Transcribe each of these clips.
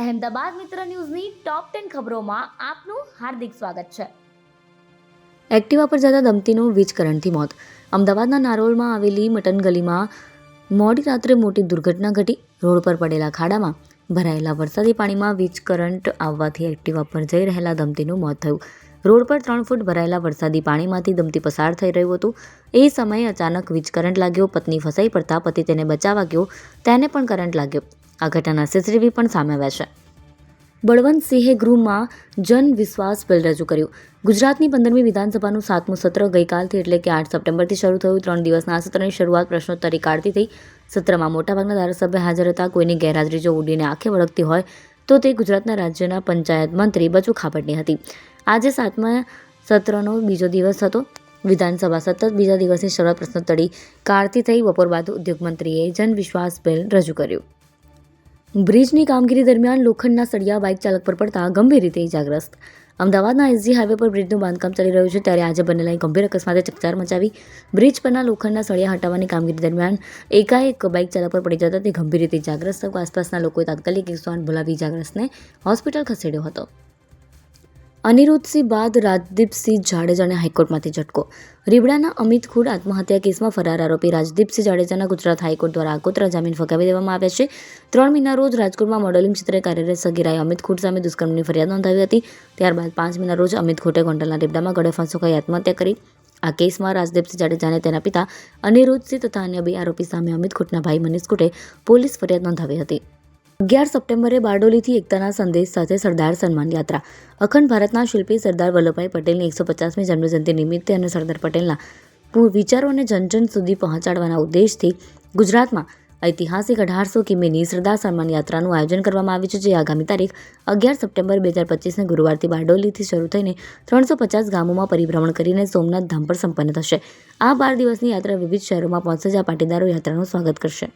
અહેમદાબાદ મિત્ર ન્યૂઝની top ten ખબરોમાં આપનું હાર્દિક સ્વાગત છે. એક્ટિવા પર જતા દંપતીનું વીજ કરંટથી મોત. અમદાવાદના નારોલમાં આવેલી મટન ગલીમાં મોડી રાત્રે મોટી દુર્ઘટના ઘટી. રોડ પર પડેલા ખાડામાં ભરાયેલા વરસાદી પાણીમાં વીજ કરંટ આવવાથી એક્ટિવા પર જઈ રહેલા દંપતીનું મોત થયું. રોડ પર ત્રણ ફૂટ ભરાયેલા વરસાદી પાણીમાંથી દંપતી પસાર થઈ રહ્યું હતું. એ સમયે અચાનક વીજ કરંટ લાગ્યો, પત્ની ફસાઈ પડતા પતિ તેને બચાવવા ગયો, તેને પણ કરંટ લાગ્યો. આ ઘટના સીસીટીવી પણ સામે આવ્યા છે. બળવંતસિંહે ગૃહમાં જન વિશ્વાસ બિલ રજૂ કર્યું. ગુજરાતની પંદરમી વિધાનસભાનું સાતમું સત્ર ગઈકાલથી એટલે કે આઠ સપ્ટેમ્બરથી શરૂ થયું. ત્રણ દિવસના આ સત્રની શરૂઆત પ્રશ્નોત્તરી કાઢતી થઈ. સત્રમાં મોટાભાગના ધારાસભ્ય હાજર હતા. કોઈની ગેરહાજરી જો ઉડીને આંખે વળગતી હોય, તો તે ગુજરાતના રાજ્યના પંચાયત મંત્રી બચુ ખાપટની હતી. આજે સાતમા સત્રનો બીજો દિવસ હતો. વિધાનસભા સતત બીજા દિવસની શરૂઆત પ્રશ્નોત્તરી કાઢતી થઈ. બપોર બાદ ઉદ્યોગ મંત્રીએ જન વિશ્વાસ બિલ રજૂ કર્યું. બ્રિજની કામગીરી દરમિયાન લોખંડના સળિયા બાઇક ચાલક પર પડતા ગંભીર રીતે ઇજાગ્રસ્ત. અમદાવાદના એસજી હાઈવે પર બ્રિજનું બાંધકામ ચાલી રહ્યું છે, ત્યારે આજે બનેલા ગંભીર અકસ્માતે ચકચાર મચાવી બ્રિજ પરના લોખંડના સળિયા હટાવવાની કામગીરી દરમિયાન એકાએક બાઇક ચાલક પર પડી જતા તે ગંભીર રીતે ઇજાગ્રસ્ત આસપાસના લોકોએ તાત્કાલિક એકસો આઠ બોલાવી ઇજાગ્રસ્તને હોસ્પિટલ ખસેડ્યો હતો. અનિરુદ્ધસિંહ બાદ રાજદીપસિંહ જાડેજાને હાઈકોર્ટમાંથી ઝટકો. રીબડાના અમિત ખુડ આત્મહત્યા કેસમાં ફરાર આરોપી રાજદીપસિંહ જાડેજાના ગુજરાત હાઈકોર્ટ દ્વારા આગોતરા જામીન ફગાવી દેવામાં આવ્યા છે. ત્રણ મહિના રોજ રાજકોટમાં મોડેલિંગ ક્ષેત્રે કાર્યરત સગીરાએ અમિત ખુડ સામે દુષ્કર્મની ફરિયાદ નોંધાવી હતી. ત્યારબાદ પાંચ મહિના રોજ અમિત ખોટે ગોંડલના રીબડામાં ગળે ફાંસો ખાઈ આત્મહત્યા કરી. આ કેસમાં રાજદીપસિંહ જાડેજાને તેના પિતા અનિરુદ્ધસિંહ તથા અન્ય બે આરોપી સામે અમિત ખુટના ભાઈ મનીષ ખુટે પોલીસ ફરિયાદ નોંધાવી હતી. અગિયાર સપ્ટેમ્બરે બારડોલીથી એકતાના સંદેશ સાથે સરદાર સન્માન યાત્રા. અખંડ ભારતના શિલ્પી સરદાર વલ્લભભાઈ પટેલની એકસો પચાસમી જન્મજયંતિ નિમિત્તે અને સરદાર પટેલના વિચારોને જનજન જન સુધી પહોંચાડવાના ઉદ્દેશથી ગુજરાતમાં ઐતિહાસિક અઢારસો કિમીની સરદાર સન્માન યાત્રાનું આયોજન કરવામાં આવ્યું છે, જે આગામી તારીખ અગિયાર સપ્ટેમ્બર બે હજાર પચીસને ગુરુવારથી બારડોલીથી શરૂ થઈને ત્રણસો પચાસ ગામોમાં પરિભ્રમણ કરીને સોમનાથ ધામ પર સંપન્ન થશે. આ બાર દિવસની યાત્રા વિવિધ શહેરોમાં પહોંચશે, જ્યાં પાટીદારો યાત્રાનું સ્વાગત કરશે.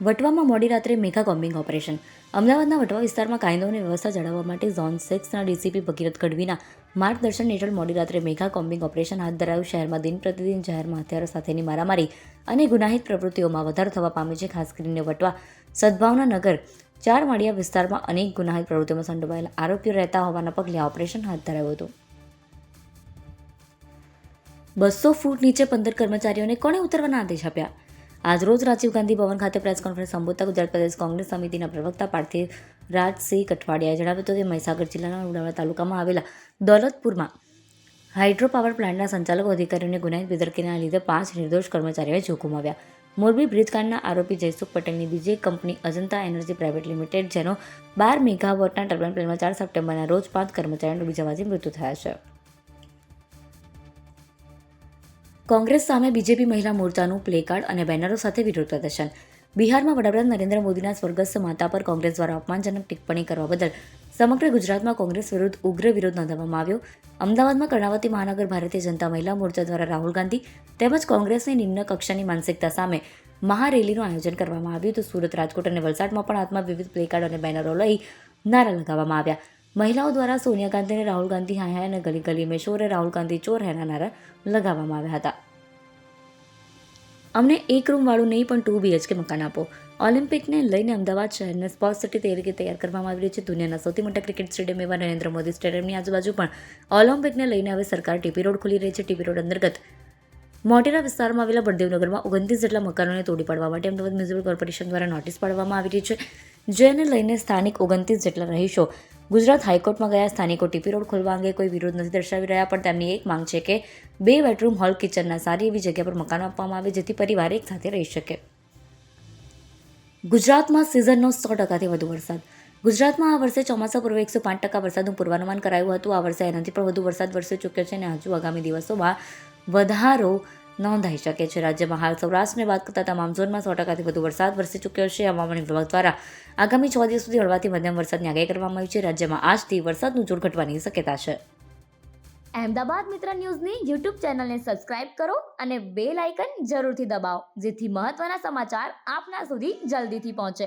વટવામાં મોડી રાત્રે મેગા કોમ્બિંગ ઓપરેશન. અમદાવાદના વટવા વિસ્તારમાં કાયદોની વ્યવસ્થા જાળવવા માટે ઝોન સિક્સના ડીસીપી ભગીરથ ગઢવીના માર્ગદર્શન હેઠળ મોડી રાત્રે મેગા કોમ્બિંગ ઓપરેશન હાથ ધરાયું. શહેરમાં દિન પ્રતિદિન જાહેરમાં હથિયારો સાથેની મારામારી અને ગુનાહિત પ્રવૃત્તિઓમાં વધારો થવા પામે છે. ખાસ કરીને વટવા સદભાવના નગર ચાર માળિયા વિસ્તારમાં અનેક ગુનાહિત પ્રવૃત્તિઓમાં સંડોવાયેલા આરોપીઓ રહેતા હોવાના પગલે ઓપરેશન હાથ ધરાયું હતું. બસો ફૂટ નીચે પંદર કર્મચારીઓને કોણે ઉતરવાના આદેશ આપ્યા? આજરોજ રાજીવ ગાંધી ભવન ખાતે પ્રેસ કોન્ફરન્સ સંબોધતા ગુજરાત પ્રદેશ કોંગ્રેસ સમિતિના પ્રવક્તા પાર્થિવ રાજસિંહ કઠવાડિયાએ જણાવ્યું હતું કે મહીસાગર જિલ્લાના ઉડાવડા તાલુકામાં આવેલા દોલતપુરમાં હાઇડ્રો પાવર પ્લાન્ટના સંચાલકો અધિકારીઓને ગુનાહિત બેદરકીના લીધે પાંચ નિર્દોષ કર્મચારીઓએ જીવ ગુમાવ્યા મોરબી બ્રિજકાંડના આરોપી જયસુખ પટેલની બીજી company Ajanta energy private limited, જેનો બાર મેગાવોટના ટર્બાઇન પ્લાન્ટમાં ચાર સપ્ટેમ્બરના રોજ પાંચ કર્મચારીઓનું બીજાવાજી મૃત્યુ થયા છે. કોંગ્રેસ સામે બીજેપી મહિલા મોરચાનું પ્લેકાર્ડ અને બેનરો સાથે વિરોધ પ્રદર્શન. બિહારમાં વડાપ્રધાન નરેન્દ્ર મોદીના સ્વર્ગસ્થ માતા પર કોંગ્રેસ દ્વારા અપમાનજનક ટિપ્પણી કરવા બદલ સમગ્ર ગુજરાતમાં કોંગ્રેસ વિરુદ્ધ ઉગ્ર વિરોધ નોંધવામાં આવ્યો. અમદાવાદમાં કર્ણાવતી મહાનગર ભારતીય જનતા મહિલા મોરચા દ્વારા રાહુલ ગાંધી તેમજ કોંગ્રેસની નિમ્ન કક્ષાની માનસિકતા સામે મહારેલીનું આયોજન કરવામાં આવ્યું. તો સુરત, રાજકોટ અને વલસાડમાં પણ હાથમાં વિવિધ પ્લેકાર્ડ અને બેનરો લઈ નારા લગાવવામાં આવ્યા. મહિલાઓ દ્વારા સોનિયા ગાંધી અને રાહુલ ગાંધી હાય અને ગલી ગલી મેં શોરે રાહુલ ગાંધી ચોર હેના નારા લગાવવામાં આવ્યા હતા. અમને એક રૂમવાળું નહીં પણ ટુ બીએચકે મકાન આપો. ઓલિમ્પિકને લઈને અમદાવાદ શહેરને સ્પોર્ટ્સ સિટી તરીકે તૈયાર કરવામાં આવી રહી છે. દુનિયાના સૌથી મોટા ક્રિકેટ સ્ટેડિયમ એવા નરેન્દ્ર મોદી સ્ટેડિયમની આજુબાજુ પણ ઓલિમ્પિકને લઈને હવે સરકાર ટીપી રોડ ખુલી રહી છે. ટીપી રોડ અંતર્ગત મોટેરા વિસ્તારમાં આવેલા બળદેવનગરમાં ઓગણત્રીસ જેટલા મકાનોને તોડી પાડવા માટે અમદાવાદ મ્યુનિસિપલ કોર્પોરેશન દ્વારા નોટિસ પાડવામાં આવી રહી છે, જેને લઈને સ્થાનિક ઓગણત્રીસ જેટલા રહીશો ગુજરાત હાઈકોર્ટમાં ગયા. સ્થાનિકો ટીપી રોડ ખોલવા અંગે કોઈ વિરોધ નથી દર્શાવી રહ્યા, પણ તેમની એક માંગ છે કે બે બેડરૂમ, હોલ, કિચનના સારી એવી જગ્યા પર મકાનો આપવામાં આવે, જેથી પરિવાર એક સાથે રહી શકે. ગુજરાતમાં સિઝનનો સો ટકાથી વધુ વરસાદ. ગુજરાતમાં આ વર્ષે ચોમાસા પૂર્વે એકસો પાંચ ટકા વરસાદનું પૂર્વાનુમાન કરાયું હતું. આ વર્ષે એનાથી પણ વધુ વરસાદ વરસી ચૂક્યો છે અને હજુ આગામી દિવસોમાં વધારો નોંધાઈ શકે છે. રાજ્યમાં હાલ સૌરાષ્ટ્રને વાત કરતાં તમામ ઝોનમાં સો ટકાથી વધુ વરસાદ વરસી ચૂક્યો છે. હવામાન વિભાગ દ્વારા આગામી છ દિવસ સુધી હળવાથી મધ્યમ વરસાદની આગાહી કરવામાં આવી છે. રાજ્યમાં આજથી વરસાદનું જોર ઘટવાની શક્યતા છે. અહેમદાબાદ મિત્ર ન્યૂઝની યુટ્યુબ ચેનલને સબસ્ક્રાઇબ કરો અને બેલ આઇકન જરૂરથી દબાવો, જેથી મહત્વના સમાચાર આપના સુધી જલ્દીથી પહોંચે.